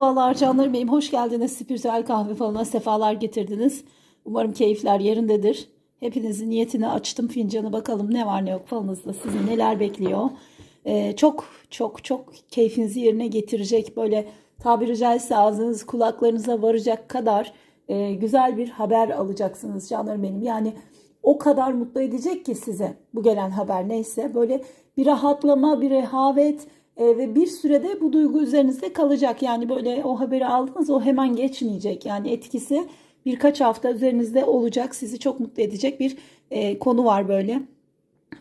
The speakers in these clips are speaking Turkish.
Merhabalar canlarım benim. Hoş geldiniz. Spiritüel kahve falına sefalar getirdiniz. Umarım keyifler yerindedir. Hepinizin niyetini açtım fincanı bakalım ne var ne yok falınızda sizi neler bekliyor. Ee, çok çok çok keyfinizi yerine getirecek böyle tabiri caizse ağzınız kulaklarınıza varacak kadar e, güzel bir haber alacaksınız canlarım benim. Yani o kadar mutlu edecek ki size bu gelen haber neyse böyle bir rahatlama bir rehavet e, ve bir sürede bu duygu üzerinizde kalacak. Yani böyle o haberi aldınız o hemen geçmeyecek. Yani etkisi birkaç hafta üzerinizde olacak. Sizi çok mutlu edecek bir e, konu var böyle.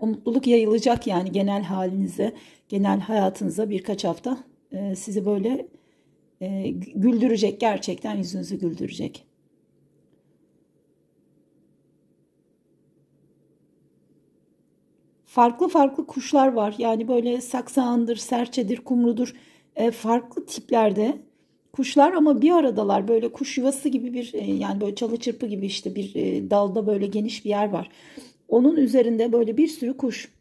O mutluluk yayılacak yani genel halinize, genel hayatınıza birkaç hafta e, sizi böyle e, güldürecek. Gerçekten yüzünüzü güldürecek. Farklı farklı kuşlar var. Yani böyle saksağandır, serçedir, kumrudur. E, farklı tiplerde kuşlar ama bir aradalar. Böyle kuş yuvası gibi bir e, yani böyle çalı çırpı gibi işte bir e, dalda böyle geniş bir yer var. Onun üzerinde böyle bir sürü kuş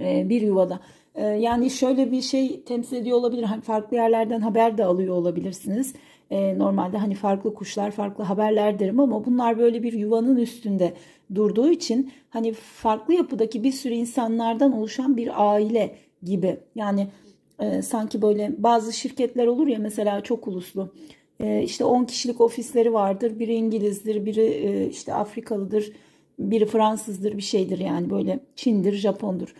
e, bir yuvada. E, yani şöyle bir şey temsil ediyor olabilir. Hani farklı yerlerden haber de alıyor olabilirsiniz. E, normalde hani farklı kuşlar farklı haberler derim ama bunlar böyle bir yuvanın üstünde durduğu için hani farklı yapıdaki bir sürü insanlardan oluşan bir aile gibi. Yani e, sanki böyle bazı şirketler olur ya mesela çok uluslu. E, işte 10 kişilik ofisleri vardır. Biri İngilizdir, biri e, işte Afrikalıdır, biri Fransızdır bir şeydir yani böyle Çin'dir, Japon'dur.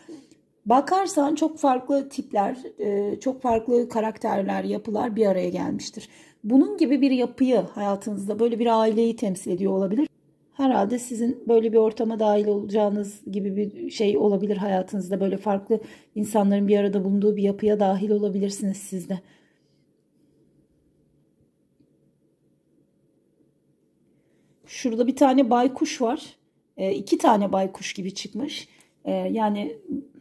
Bakarsan çok farklı tipler, e, çok farklı karakterler, yapılar bir araya gelmiştir. Bunun gibi bir yapıyı hayatınızda böyle bir aileyi temsil ediyor olabilir. Herhalde sizin böyle bir ortama dahil olacağınız gibi bir şey olabilir hayatınızda. Böyle farklı insanların bir arada bulunduğu bir yapıya dahil olabilirsiniz siz de. Şurada bir tane baykuş var. E, iki tane baykuş gibi çıkmış. E, yani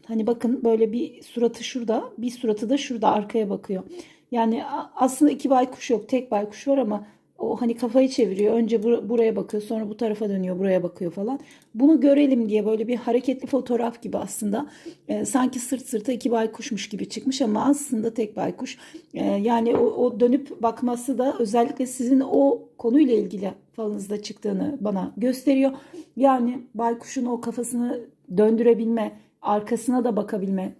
hani bakın böyle bir suratı şurada, bir suratı da şurada arkaya bakıyor. Yani aslında iki baykuş yok, tek baykuş var ama o hani kafayı çeviriyor. Önce buraya bakıyor, sonra bu tarafa dönüyor, buraya bakıyor falan. Bunu görelim diye böyle bir hareketli fotoğraf gibi aslında. E, sanki sırt sırta iki baykuşmuş gibi çıkmış ama aslında tek baykuş. E, yani o, o dönüp bakması da özellikle sizin o konuyla ilgili falınızda çıktığını bana gösteriyor. Yani baykuşun o kafasını döndürebilme, arkasına da bakabilme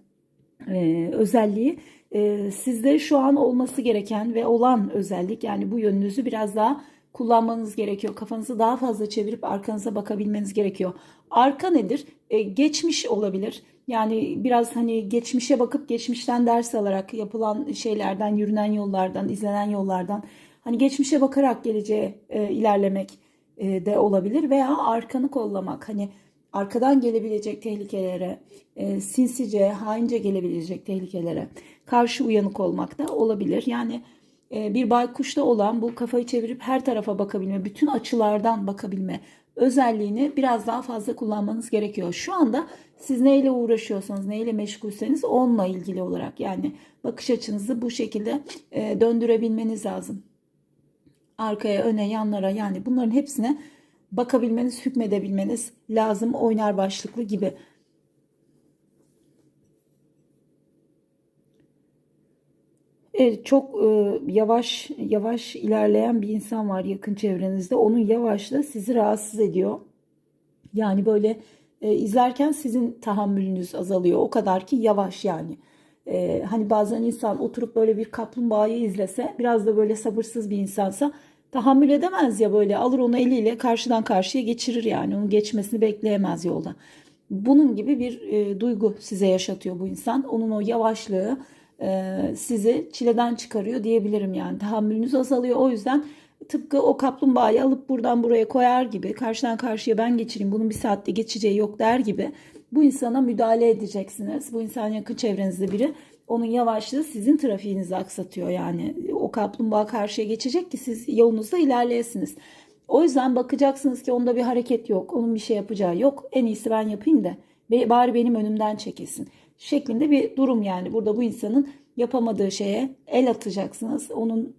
e, özelliği e, sizde şu an olması gereken ve olan özellik yani bu yönünüzü biraz daha kullanmanız gerekiyor. Kafanızı daha fazla çevirip arkanıza bakabilmeniz gerekiyor. Arka nedir? E, geçmiş olabilir. Yani biraz hani geçmişe bakıp geçmişten ders alarak yapılan şeylerden, yürünen yollardan, izlenen yollardan hani geçmişe bakarak geleceğe e, ilerlemek e, de olabilir veya arkanı kollamak. Hani arkadan gelebilecek tehlikelere, e, sinsice, haince gelebilecek tehlikelere karşı uyanık olmak da olabilir. Yani e, bir baykuşta olan bu kafayı çevirip her tarafa bakabilme, bütün açılardan bakabilme özelliğini biraz daha fazla kullanmanız gerekiyor. Şu anda siz neyle uğraşıyorsanız, neyle meşgulseniz onunla ilgili olarak yani bakış açınızı bu şekilde e, döndürebilmeniz lazım. Arkaya, öne, yanlara yani bunların hepsine bakabilmeniz, hükmedebilmeniz lazım oynar başlıklı gibi. Evet, çok e, yavaş yavaş ilerleyen bir insan var yakın çevrenizde. Onun yavaşlığı sizi rahatsız ediyor. Yani böyle e, izlerken sizin tahammülünüz azalıyor. O kadar ki yavaş yani. E, hani bazen insan oturup böyle bir kaplumbağayı izlese biraz da böyle sabırsız bir insansa tahammül edemez ya böyle alır onu eliyle karşıdan karşıya geçirir yani onun geçmesini bekleyemez yolda. Bunun gibi bir e, duygu size yaşatıyor bu insan. Onun o yavaşlığı e, sizi çileden çıkarıyor diyebilirim yani tahammülünüz azalıyor. O yüzden tıpkı o kaplumbağayı alıp buradan buraya koyar gibi karşıdan karşıya ben geçireyim bunun bir saatte geçeceği yok der gibi bu insana müdahale edeceksiniz. Bu insan yakın çevrenizde biri onun yavaşlığı sizin trafiğinizi aksatıyor yani. O kaplumbağa karşıya geçecek ki siz yolunuzda ilerleyesiniz. O yüzden bakacaksınız ki onda bir hareket yok. Onun bir şey yapacağı yok. En iyisi ben yapayım da bari benim önümden çekilsin. Şeklinde bir durum yani. Burada bu insanın yapamadığı şeye el atacaksınız. Onun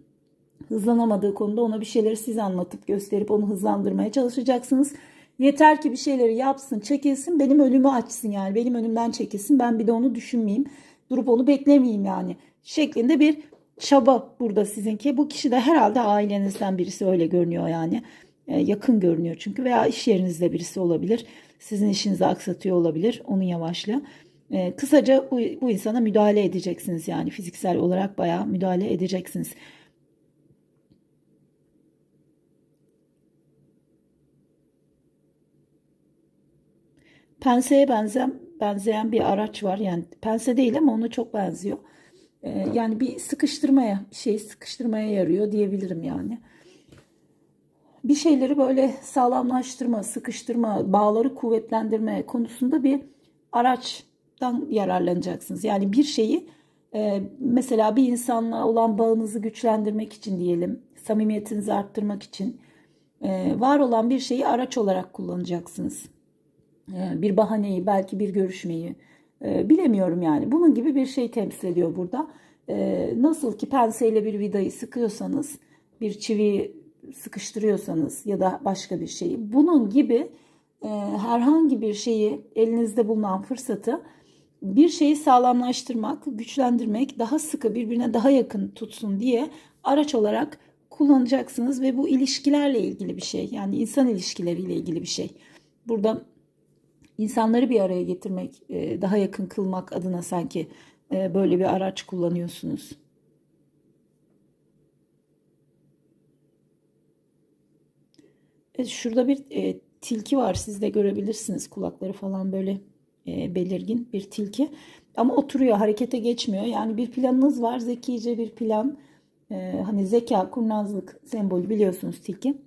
hızlanamadığı konuda ona bir şeyleri siz anlatıp gösterip onu hızlandırmaya çalışacaksınız. Yeter ki bir şeyleri yapsın, çekilsin, benim önümü açsın yani. Benim önümden çekilsin. Ben bir de onu düşünmeyeyim durup onu beklemeyeyim yani şeklinde bir çaba burada sizinki. Bu kişi de herhalde ailenizden birisi öyle görünüyor yani. E, yakın görünüyor çünkü veya iş yerinizde birisi olabilir. Sizin işinizi aksatıyor olabilir. Onun yavaşlığı. E, kısaca bu, bu insana müdahale edeceksiniz yani fiziksel olarak bayağı müdahale edeceksiniz. Penseye benzeyen, benzeyen bir araç var. Yani pense değil ama ona çok benziyor. Ee, yani bir sıkıştırmaya, bir şeyi sıkıştırmaya yarıyor diyebilirim yani. Bir şeyleri böyle sağlamlaştırma, sıkıştırma, bağları kuvvetlendirme konusunda bir araçtan yararlanacaksınız. Yani bir şeyi e, mesela bir insanla olan bağınızı güçlendirmek için diyelim, samimiyetinizi arttırmak için e, var olan bir şeyi araç olarak kullanacaksınız. E, bir bahaneyi, belki bir görüşmeyi e, bilemiyorum yani. Bunun gibi bir şey temsil ediyor burada. E, nasıl ki penseyle bir vidayı sıkıyorsanız, bir çiviyi sıkıştırıyorsanız ya da başka bir şeyi, bunun gibi herhangi bir şeyi elinizde bulunan fırsatı bir şeyi sağlamlaştırmak, güçlendirmek, daha sıkı birbirine daha yakın tutsun diye araç olarak kullanacaksınız ve bu ilişkilerle ilgili bir şey. Yani insan ilişkileriyle ilgili bir şey. Burada insanları bir araya getirmek, e, daha yakın kılmak adına sanki e, böyle bir araç kullanıyorsunuz. Evet, şurada bir e, tilki var. Siz de görebilirsiniz. Kulakları falan böyle belirgin bir tilki. Ama oturuyor, harekete geçmiyor. Yani bir planınız var, zekice bir plan. Hani zeka, kurnazlık sembolü biliyorsunuz tilki.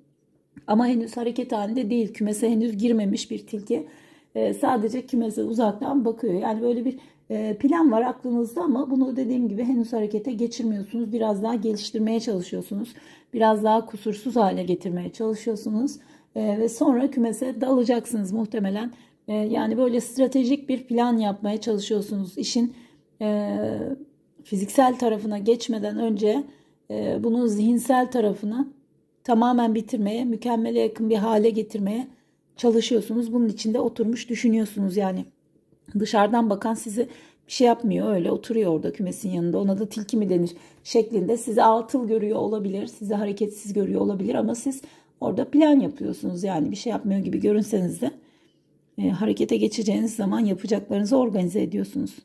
Ama henüz hareket halinde değil. Kümese henüz girmemiş bir tilki e, sadece kümese uzaktan bakıyor. Yani böyle bir e, plan var aklınızda ama bunu dediğim gibi henüz harekete geçirmiyorsunuz. Biraz daha geliştirmeye çalışıyorsunuz. Biraz daha kusursuz hale getirmeye çalışıyorsunuz. E, ve sonra kümese dalacaksınız muhtemelen. yani böyle stratejik bir plan yapmaya çalışıyorsunuz. İşin fiziksel tarafına geçmeden önce bunun zihinsel tarafını tamamen bitirmeye, mükemmele yakın bir hale getirmeye çalışıyorsunuz. Bunun içinde oturmuş düşünüyorsunuz yani. Dışarıdan bakan sizi bir şey yapmıyor öyle oturuyor orada kümesin yanında. Ona da tilki mi denir şeklinde sizi altıl görüyor olabilir. Sizi hareketsiz görüyor olabilir ama siz orada plan yapıyorsunuz. Yani bir şey yapmıyor gibi görünseniz de e, harekete geçeceğiniz zaman yapacaklarınızı organize ediyorsunuz.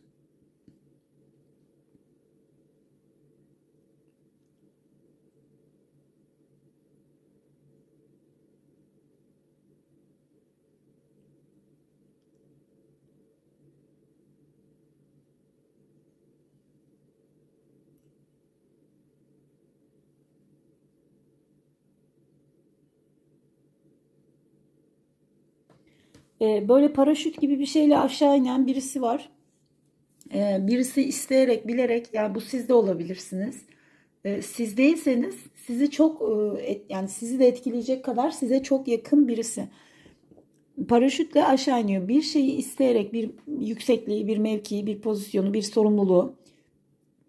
Ee, böyle paraşüt gibi bir şeyle aşağı inen birisi var. Ee, birisi isteyerek, bilerek, yani bu siz de olabilirsiniz. Ee, siz değilseniz sizi çok e, yani sizi de etkileyecek kadar size çok yakın birisi. Paraşütle aşağı iniyor. Bir şeyi isteyerek, bir yüksekliği, bir mevkiyi, bir pozisyonu, bir sorumluluğu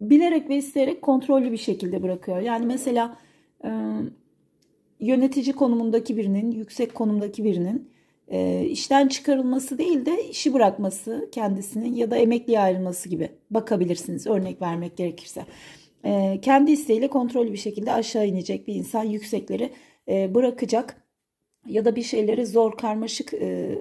bilerek ve isteyerek kontrollü bir şekilde bırakıyor. Yani mesela e, yönetici konumundaki birinin, yüksek konumdaki birinin e, işten çıkarılması değil de işi bırakması kendisinin ya da emekliye ayrılması gibi bakabilirsiniz örnek vermek gerekirse. E, kendi isteğiyle kontrollü bir şekilde aşağı inecek bir insan yüksekleri e, bırakacak ya da bir şeyleri zor karmaşık e,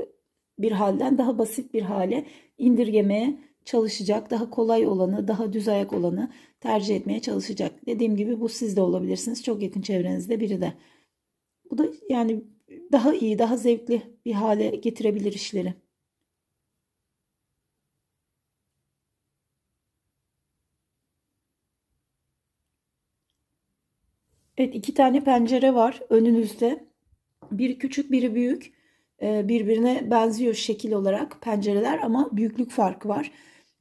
bir halden daha basit bir hale indirgemeye çalışacak. Daha kolay olanı, daha düz ayak olanı tercih etmeye çalışacak. Dediğim gibi bu siz de olabilirsiniz. Çok yakın çevrenizde biri de. Bu da yani daha iyi, daha zevkli bir hale getirebilir işleri. Evet iki tane pencere var önünüzde. Biri küçük biri büyük. Ee, birbirine benziyor şekil olarak pencereler ama büyüklük farkı var.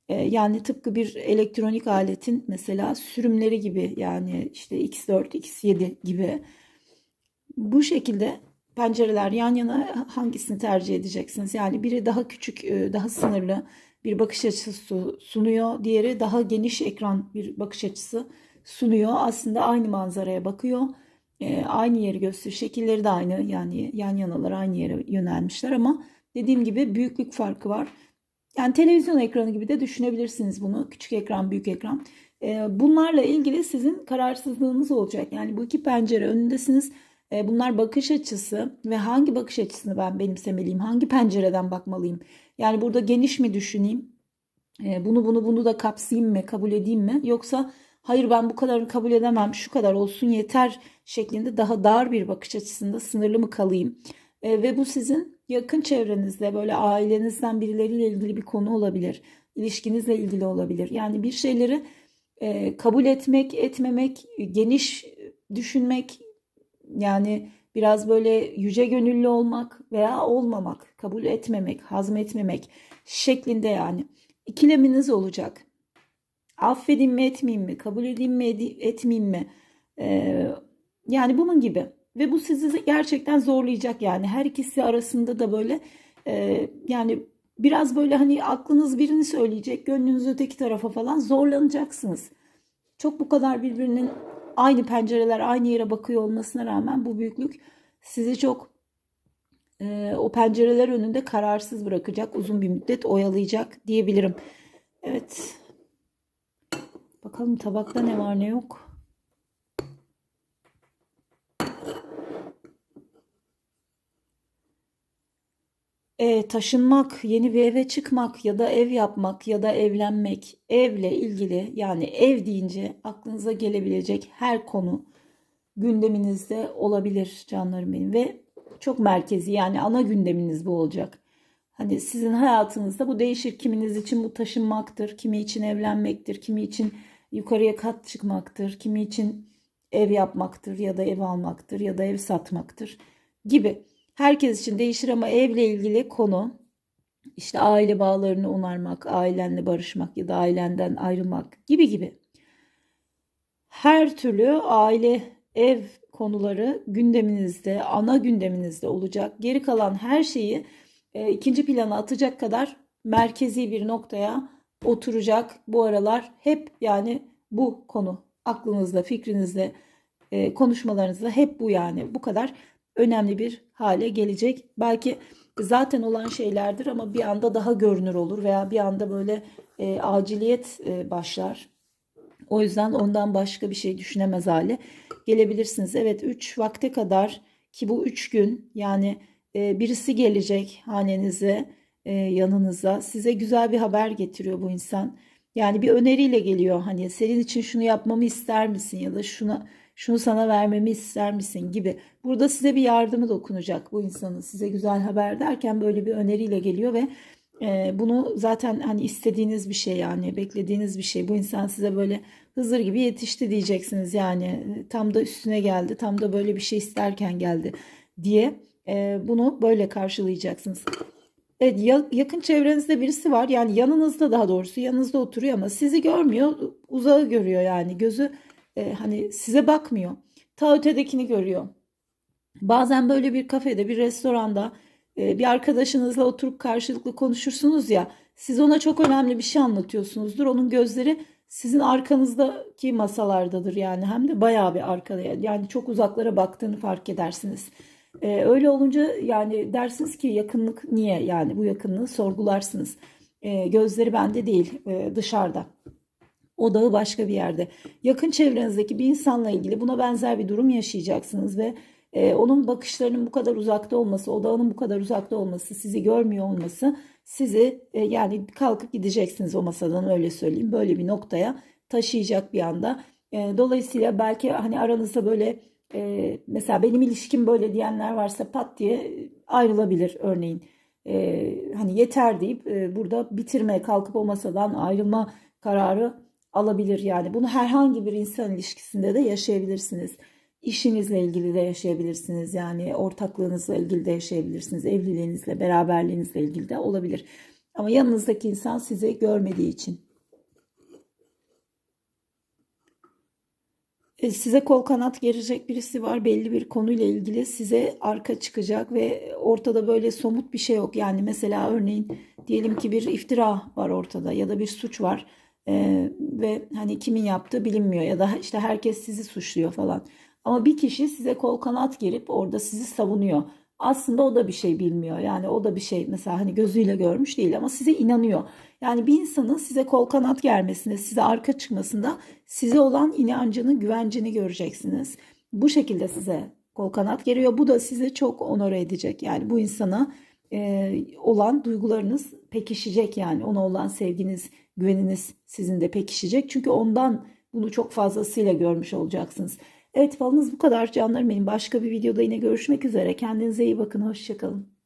Ee, yani tıpkı bir elektronik aletin mesela sürümleri gibi yani işte X4, X7 gibi. Bu şekilde pencereler yan yana hangisini tercih edeceksiniz? Yani biri daha küçük, e, daha sınırlı bir bakış açısı sunuyor. Diğeri daha geniş ekran bir bakış açısı sunuyor. Aslında aynı manzaraya bakıyor. E, aynı yeri gösteriyor. Şekilleri de aynı. Yani yan yanalar aynı yere yönelmişler ama dediğim gibi büyüklük farkı var. Yani televizyon ekranı gibi de düşünebilirsiniz bunu. Küçük ekran, büyük ekran. E, bunlarla ilgili sizin kararsızlığınız olacak. Yani bu iki pencere önündesiniz. E, bunlar bakış açısı ve hangi bakış açısını ben benimsemeliyim? Hangi pencereden bakmalıyım? Yani burada geniş mi düşüneyim? E, bunu bunu bunu da kapsayayım mı? Kabul edeyim mi? Yoksa hayır ben bu kadarını kabul edemem, şu kadar olsun yeter şeklinde daha dar bir bakış açısında sınırlı mı kalayım? E, ve bu sizin yakın çevrenizde böyle ailenizden birileriyle ilgili bir konu olabilir. İlişkinizle ilgili olabilir. Yani bir şeyleri kabul etmek, etmemek, geniş düşünmek yani biraz böyle yüce gönüllü olmak veya olmamak, kabul etmemek, hazmetmemek şeklinde yani ikileminiz olacak. Affedeyim mi etmeyeyim mi, kabul edeyim mi etmeyeyim mi? Ee, yani bunun gibi. Ve bu sizi gerçekten zorlayacak yani. Her ikisi arasında da böyle e, yani biraz böyle hani aklınız birini söyleyecek, gönlünüz öteki tarafa falan zorlanacaksınız. Çok bu kadar birbirinin aynı pencereler aynı yere bakıyor olmasına rağmen bu büyüklük sizi çok e, o pencereler önünde kararsız bırakacak, uzun bir müddet oyalayacak diyebilirim. Evet. Bakalım tabakta ne var ne yok. E, taşınmak, yeni bir eve çıkmak ya da ev yapmak ya da evlenmek, evle ilgili yani ev deyince aklınıza gelebilecek her konu gündeminizde olabilir canlarım benim ve çok merkezi yani ana gündeminiz bu olacak. Hani sizin hayatınızda bu değişir. Kiminiz için bu taşınmaktır, kimi için evlenmektir, kimi için yukarıya kat çıkmaktır, kimi için ev yapmaktır ya da ev almaktır ya da ev satmaktır gibi. Herkes için değişir ama evle ilgili konu işte aile bağlarını onarmak, ailenle barışmak ya da ailenden ayrılmak gibi gibi. Her türlü aile, ev konuları gündeminizde, ana gündeminizde olacak. Geri kalan her şeyi e, ikinci plana atacak kadar merkezi bir noktaya oturacak. Bu aralar hep yani bu konu aklınızda, fikrinizde, e, konuşmalarınızda hep bu yani bu kadar önemli bir hale gelecek. Belki zaten olan şeylerdir ama bir anda daha görünür olur veya bir anda böyle e, aciliyet e, başlar. O yüzden ondan başka bir şey düşünemez hale gelebilirsiniz. Evet 3 vakte kadar ki bu 3 gün yani e, birisi gelecek hanenize e, yanınıza size güzel bir haber getiriyor bu insan. Yani bir öneriyle geliyor hani senin için şunu yapmamı ister misin ya da şuna şunu sana vermemi ister misin gibi. Burada size bir yardımı dokunacak bu insanın size güzel haber derken böyle bir öneriyle geliyor ve e, bunu zaten hani istediğiniz bir şey yani beklediğiniz bir şey. Bu insan size böyle Hızır gibi yetişti diyeceksiniz yani tam da üstüne geldi tam da böyle bir şey isterken geldi diye e, bunu böyle karşılayacaksınız. Evet, yakın çevrenizde birisi var yani yanınızda daha doğrusu yanınızda oturuyor ama sizi görmüyor uzağı görüyor yani gözü e, hani size bakmıyor. Ta ötedekini görüyor. Bazen böyle bir kafede, bir restoranda e, bir arkadaşınızla oturup karşılıklı konuşursunuz ya. Siz ona çok önemli bir şey anlatıyorsunuzdur. Onun gözleri sizin arkanızdaki masalardadır yani hem de bayağı bir arkada yani çok uzaklara baktığını fark edersiniz. Ee, öyle olunca yani dersiniz ki yakınlık niye yani bu yakınlığı sorgularsınız. Ee, gözleri bende değil e, dışarıda odağı başka bir yerde. Yakın çevrenizdeki bir insanla ilgili buna benzer bir durum yaşayacaksınız ve e, onun bakışlarının bu kadar uzakta olması, odağının bu kadar uzakta olması, sizi görmüyor olması sizi e, yani kalkıp gideceksiniz o masadan öyle söyleyeyim. Böyle bir noktaya taşıyacak bir anda. E, dolayısıyla belki hani aranızda böyle e, mesela benim ilişkim böyle diyenler varsa pat diye ayrılabilir örneğin. E, hani yeter deyip e, burada bitirme, kalkıp o masadan ayrılma kararı alabilir yani. Bunu herhangi bir insan ilişkisinde de yaşayabilirsiniz. İşinizle ilgili de yaşayabilirsiniz. Yani ortaklığınızla ilgili de yaşayabilirsiniz. Evliliğinizle, beraberliğinizle ilgili de olabilir. Ama yanınızdaki insan sizi görmediği için. E, size kol kanat gerecek birisi var belli bir konuyla ilgili size arka çıkacak ve ortada böyle somut bir şey yok. Yani mesela örneğin diyelim ki bir iftira var ortada ya da bir suç var ee, ve hani kimin yaptığı bilinmiyor ya da işte herkes sizi suçluyor falan. Ama bir kişi size kol kanat gerip orada sizi savunuyor. aslında o da bir şey bilmiyor. Yani o da bir şey mesela hani gözüyle görmüş değil ama size inanıyor. Yani bir insanın size kol kanat germesinde, size arka çıkmasında size olan inancını, güvencini göreceksiniz. Bu şekilde size kol kanat geriyor. Bu da sizi çok onore edecek. Yani bu insana e, olan duygularınız pekişecek yani. Ona olan sevginiz, güveniniz sizin de pekişecek. Çünkü ondan bunu çok fazlasıyla görmüş olacaksınız. Evet falınız bu kadar canlarım benim. Başka bir videoda yine görüşmek üzere. Kendinize iyi bakın. Hoşçakalın.